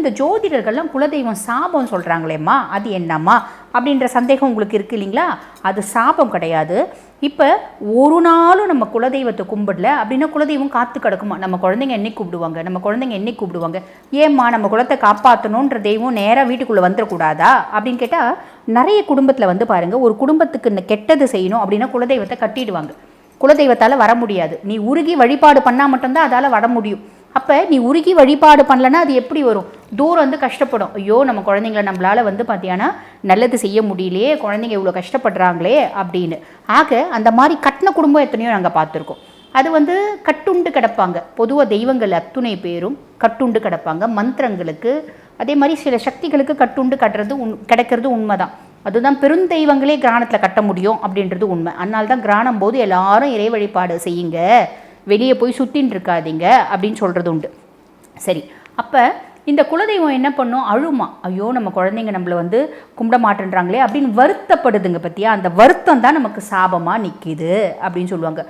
இந்த ஜோதிடர்கள்லாம் குலதெய்வம் சாபம் சொல்கிறாங்களேம்மா அது என்னம்மா? அப்படின்ற சந்தேகம் உங்களுக்கு இருக்கு இல்லைங்களா? அது சாபம் கிடையாது. இப்போ ஒரு நாளும் நம்ம குலதெய்வத்தை கும்பிடல அப்படின்னா குலதெய்வம் காத்து கிடக்குமா? நம்ம குழந்தைங்க என்னைக்கு கூப்பிடுவாங்க? நம்ம குழந்தைங்க என்னைக்கு கூப்பிடுவாங்க? ஏம்மா நம்ம குலத்தை காப்பாற்றணுன்ற தெய்வம் நேராக வீட்டுக்குள்ளே வந்துடக்கூடாதா? அப்படின்னு கேட்டால் நிறைய குடும்பத்தில் வந்து பாருங்கள் ஒரு குடும்பத்துக்கு இந்த கெட்டது செய்யணும் அப்படின்னா குலதெய்வத்தை கட்டிடுவாங்க. குலதெய்வத்தால் வர முடியாது. நீ உருகி வழிபாடு பண்ணால் மட்டும்தான் அதால் வர முடியும். அப்போ நீ உருகி வழிபாடு பண்ணலன்னா அது எப்படி வரும்? தூரம் வந்து கஷ்டப்படும். ஐயோ நம்ம குழந்தைங்கள நம்மளால் வந்து பார்த்தியானா நல்லது செய்ய முடியலையே குழந்தைங்க இவ்வளோ கஷ்டப்படுறாங்களே அப்படின்னு. ஆக அந்த மாதிரி கட்டின குடும்பம் எத்தனையோ நாங்கள் பார்த்துருக்கோம். அது வந்து கட்டுண்டு கிடப்பாங்க. பொதுவாக தெய்வங்கள் அத்துணை பேரும் கட்டுண்டு கிடப்பாங்க. மந்திரங்களுக்கு அதே மாதிரி சில சக்திகளுக்கு கட்டுண்டு கட்டுறது உண் கிடைக்கிறது உண்மைதான். அதுதான் பெருந்தெய்வங்களே கிராணத்தில் கட்ட முடியும் அப்படின்றது உண்மை. அதனால தான் கிராணம் போது எல்லாரும் இறை வழிபாடு செய்யுங்க. வெளியே போய் சுற்றின்னு இருக்காதீங்க அப்படின்னு சொல்கிறது உண்டு. சரி அப்போ இந்த குலதெய்வம் என்ன பண்ணும்? அழுமா. ஐயோ நம்ம குழந்தைங்க நம்மளை வந்து கும்பிட மாட்டேன்றாங்களே அப்படின்னு வருத்தப்படுதுங்க பற்றியா அந்த வருத்தம் தான் நமக்கு சாபமாக நிற்கிது அப்படின்னு சொல்லுவாங்க.